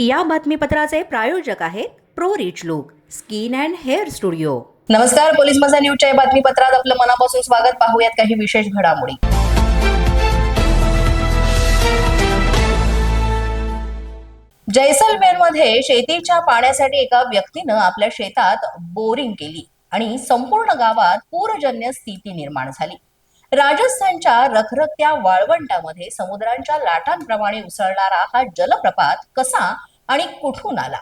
या बातमीपत्राचे प्रायोजक आहेत pro rich look skin and hair studio. नमस्कार पोलीस माझा न्यूजच्या बातमीपत्रात आपलं मनापासून स्वागत. पाहूयात काही विशेष घडामोडी. जैसलमेरमध्ये शेतीच्या पाण्यासाठी एका व्यक्तीनं आपल्या शेतात बोरिंग केली आणि संपूर्ण गावात पूरजन्य स्थिती निर्माण झाली. राजस्थानच्या रखरखत्या वाळवंटामध्ये समुद्रांच्या लाटांप्रमाणे उसळणारा हा जलप्रपात कसा आणि कुठून आला?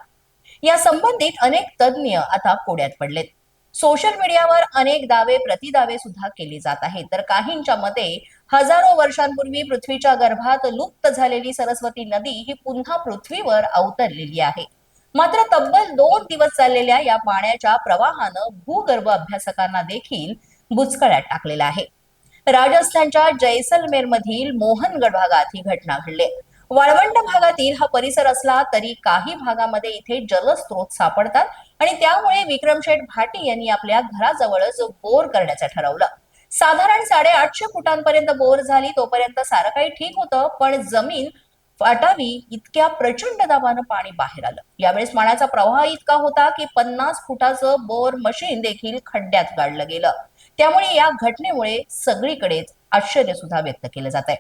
या संबंधित अनेक तज्ज्ञ आता कोड्यात पडलेत. सोशल मीडियावर अनेक दावे प्रतिदावे सुद्धा केले जात आहेत. तर काहींच्या मते हजारो वर्षांपूर्वी पृथ्वीच्या गर्भात लुप्त झालेली सरस्वती नदी ही पुन्हा पृथ्वीवर अवतरलेली आहे. मात्र तब्बल दोन दिवस चाललेल्या या पाण्याच्या प्रवाहानं भूगर्भ अभ्यासकांना देखील बुचकळ्यात टाकलेलं आहे. राजस्थानच्या जैसलमेर मधील मोहनगड भागात ही घटना घडली. वाळवंट भागातील हा परिसर असला तरी काही भागामध्ये इथे जलस्रोत सापडतात आणि त्यामुळे विक्रमशेठ भाटी यांनी आपल्या घराजवळच बोर करण्याचं ठरवलं. साधारण साडेआठशे फुटांपर्यंत बोर झाली तोपर्यंत सारं काही ठीक होतं पण जमीन फाटावी इतक्या प्रचंड दाबानं पाणी बाहेर आलं. यावेळेस पाण्याचा प्रवाह इतका होता की पन्नास फुटाचं बोर मशीन देखील खड्ड्यात गाडलं गेलं. त्यामुळे या घटनेमुळे सगळीकडेच आश्चर्य सुद्धा व्यक्त केलं जात आहे.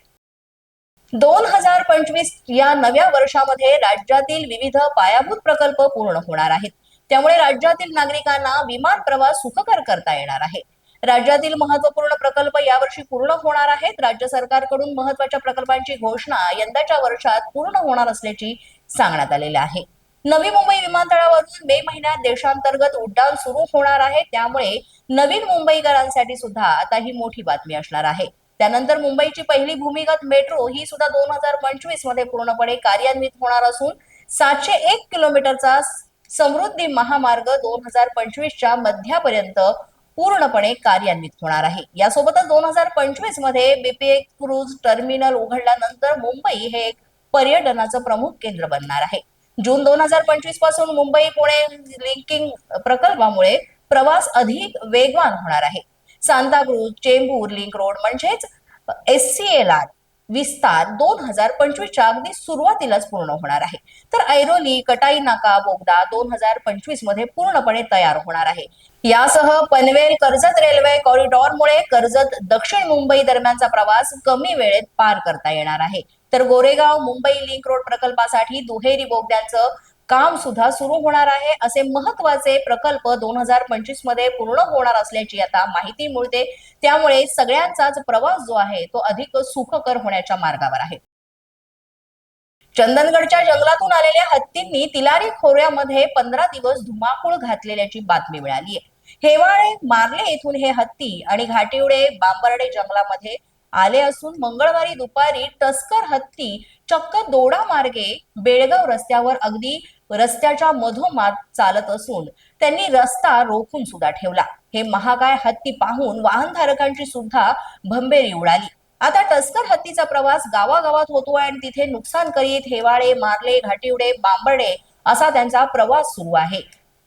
दोन हजार पंचवीस या नव्या वर्षामध्ये राज्यातील विविध पायाभूत प्रकल्प पूर्ण होणार आहेत. त्यामुळे राज्यातील नागरिकांना विमान प्रवास सुखकर करता येणार आहे. राज्यातील महत्त्वपूर्ण प्रकल्प यावर्षी पूर्ण होणार आहेत. राज्य सरकारकडून महत्त्वाच्या प्रकल्पांची घोषणा यंदाच्या वर्षात पूर्ण होणार असल्याची सांगण्यात आलेली आहे. नवी मुंबई विमानतळावरून मे महिन्यात देशांतर्गत उड्डाण सुरू होणार आहे. त्यामुळे नवीन मुंबईकरांसाठी सुद्धा आता ही मोठी बातमी असणार आहे. त्यानंतर मुंबईची पहिली भूमिगत मेट्रो ही सुद्धा दोन हजार पंचवीसमध्ये पूर्णपणे कार्यान्वित होणार असून सातशे एक किलोमीटरचा समृद्धी महामार्ग दोन हजार पंचवीसच्या मध्यापर्यंत पूर्णपणे कार्यान्वित होणार आहे. यासोबतच दोन हजार पंचवीसमध्ये बीपीए क्रूज टर्मिनल उघडल्यानंतर मुंबई हे एक पर्यटनाचं प्रमुख केंद्र बनणार आहे. जून दोन हजार पंचवीसपासून मुंबई पुणे लिंकिंग प्रकल्पामुळे प्रवास अधिक वेगवान होणार आहे. सांताक्रूज चेंबूर लिंक रोड म्हणजेच एस सी एल आर विस्तार दोन हजार पंचवीसच्या अगदी सुरुवातीलाच पूर्ण होणार आहे. तर ऐरोली कटाई नाका बोगदा दोन हजार पंचवीसमध्ये पूर्णपणे तयार होणार आहे. यासह पनवेल कर्जत रेल्वे कॉरिडॉरमुळे कर्जत दक्षिण मुंबई दरम्यानचा प्रवास कमी वेळेत पार करता येणार आहे. तर गोरेगाव मुंबई लिंक रोड प्रकल्पासाठी दुहेरी बोगद्याचं काम सुद्धा सुरू होणार आहे. असे महत्त्वाचे प्रकल्प दोन हजार पंचवीसमध्ये पूर्ण होणार असल्याची आता माहिती मिळते. त्यामुळे सगळ्यांचाच प्रवास जो आहे तो अधिक सुखकर होण्याच्या मार्गावर आहे. चंदनगडच्या जंगलातून आलेल्या हत्तींनी तिलारी खोऱ्यामध्ये पंधरा दिवस धुमाकूळ घातलेल्याची बातमी मिळाली आहे हेवाळे मारले येथून हे हत्ती आणि घाटिवडे बांबर्डे जंगलामध्ये आले असून मंगळवारी दुपारी टस्कर हत्ती चक्क दोडा मार्गे बेळगाव रस्त्यावर अगदी रस्त्याच्या मधोमात चालत असून त्यांनी रस्ता रोखून सुद्धा ठेवला. हे महाकाय हत्ती पाहून वाहनधारकांची सुद्धा भंबेरी उडाली. आता टस्कर हत्तीचा प्रवास गावागावात होतोय आणि तिथे नुकसान करीत हेवाळे मारले घाटिवडे बांबडे असा त्यांचा प्रवास सुरू आहे.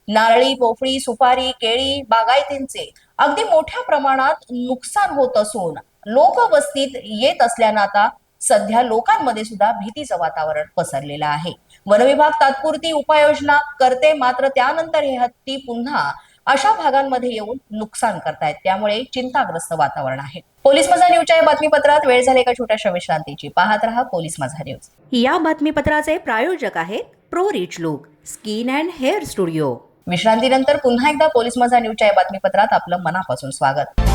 नारळी पोफळी सुपारी केळी बागायतींचे अगदी मोठ्या प्रमाणात नुकसान होत असून लोकवस्तीत येत असल्यानं आता सध्या लोकांमध्ये सुद्धा भीतीचं वातावरण पसरलेलं आहे. वनविभाग तात्पुरती उपाययोजना करते मात्र त्यानंतर हे हत्ती पुन्हा अशा भागांमध्ये येऊन नुकसान करतायत. त्यामुळे चिंताग्रस्त वातावरण आहे. पोलीस माझा न्यूजच्या या बातमीपत्रात वेळ झाली एका छोट्याशा विश्रांतीची पाहत रहा पोलीस माझा न्यूज. या बातमीपत्राचे प्रायोजक आहेत pro rich look skin and hair studio. विश्रांतीनंतर पुन्हा एकदा पोलीस माझा न्यूजच्या या बातमीपत्रात आपलं मनापासून स्वागत.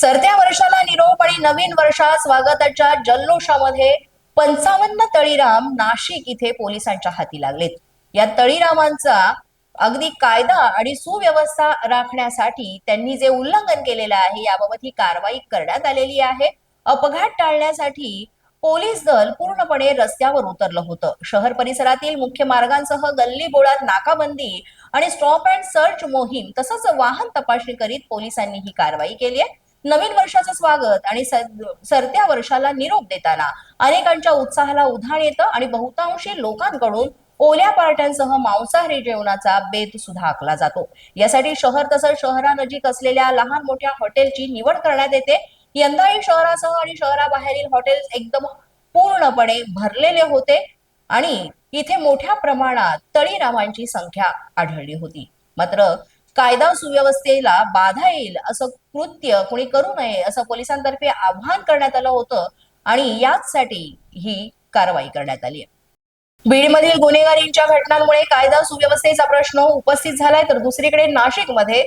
सरत्या वर्षाला निरोप आणि नवीन वर्षात स्वागताच्या जल्लोषामध्ये पंचावन्न तळीराम नाशिक इथे पोलिसांच्या हाती लागलेत. या तळीरामांचा अगदी कायदा आणि सुव्यवस्था राखण्यासाठी त्यांनी जे उल्लंघन केलेलं आहे याबाबत ही कारवाई करण्यात आलेली आहे. अपघात टाळण्यासाठी पोलीस दल पूर्णपणे रस्त्यावर उतरलं होतं. शहर परिसरातील मुख्य मार्गांसह गल्ली बोळात नाकाबंदी आणि स्टॉप अँड सर्च मोहीम तसंच वाहन तपासणी करीत पोलिसांनी ही कारवाई केली आहे. नवीन वर्षाचं स्वागत आणि सरत्या वर्षाला निरोप देताना. अनेकांच्या उत्साहाला उधाण येतं आणि बहुतांशी लोकांकडून ओल्या पार्ट्यांसह मांसाहारी जेवणाचा बेत सुद्धा आखला जातो. यासाठी शहर तसंच शहरानजीक असलेल्या लहान मोठ्या हॉटेलची निवड करण्यात येते. यंदाही शहरासह आणि शहराबाहेरील हॉटेल्स एकदम पूर्णपणे भरलेले होते आणि इथे मोठ्या प्रमाणात तळीरामांची संख्या आढळली होती. मात्र कायदा सुव्यवस्थेला बाधा येईल असं कृत्य कोणी करू नये असं पोलिसांतर्फे आवाहन करण्यात आलं होतं आणि याचसाठी ही कारवाई करण्यात आली आहे. बीडमधील गुन्हेगारींच्या घटनांमुळे कायदा सुव्यवस्थेचा प्रश्न उपस्थित झालाय तर दुसरीकडे नाशिकमध्ये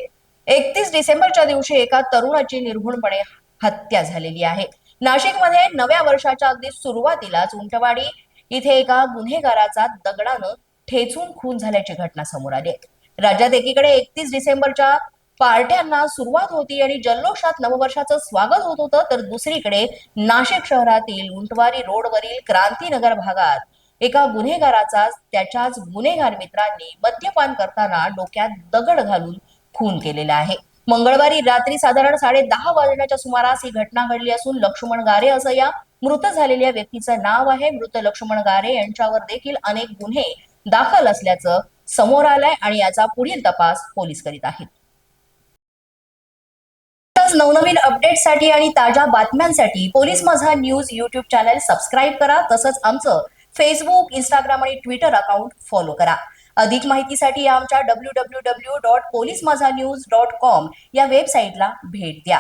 एकतीस डिसेंबरच्या दिवशी एका तरुणाची निर्घुणपणे हत्या झालेली आहे. नाशिकमध्ये नव्या वर्षाच्या अगदी सुरुवातीलाच उंटवाडी इथे एका गुन्हेगाराचा दगडानं ठेचून खून झाल्याची घटना समोर आली आहे. राज्यात एकीकडे एकतीस डिसेंबरच्या पार्ट्यांना सुरुवात होती आणि जल्लोषात नववर्षाचं स्वागत होत होतं तर दुसरीकडे नाशिक शहरातील उंटवारी रोडवरील क्रांतीनगर भागात एका गुन्हेगाराचा त्याच्याच गुन्हेगार मित्रांनी मद्यपान करताना डोक्यात दगड घालून खून केलेला आहे. मंगळवारी रात्री साधारण साडे दहा वाजण्याच्या सुमारास ही घटना घडली असून लक्ष्मण गारे असं या मृत झालेल्या व्यक्तीचं नाव आहे. मृत लक्ष्मण गारे यांच्यावर देखील अनेक गुन्हे दाखल असल्याचं समोर आलाय आणि याचा पुढील तपास पोलीस करीत आहेत. नवनवीन अपडेटसाठी आणि ताज्या बातम्यांसाठी पोलीस माझा न्यूज युट्यूब चॅनल सबस्क्राईब करा. तसंच आमचं फेसबुक इंस्टाग्राम आणि ट्विटर अकाउंट फॉलो करा. अधिक माहितीसाठी आमच्या W W W dot police Majha news dot com या वेबसाईटला भेट द्या.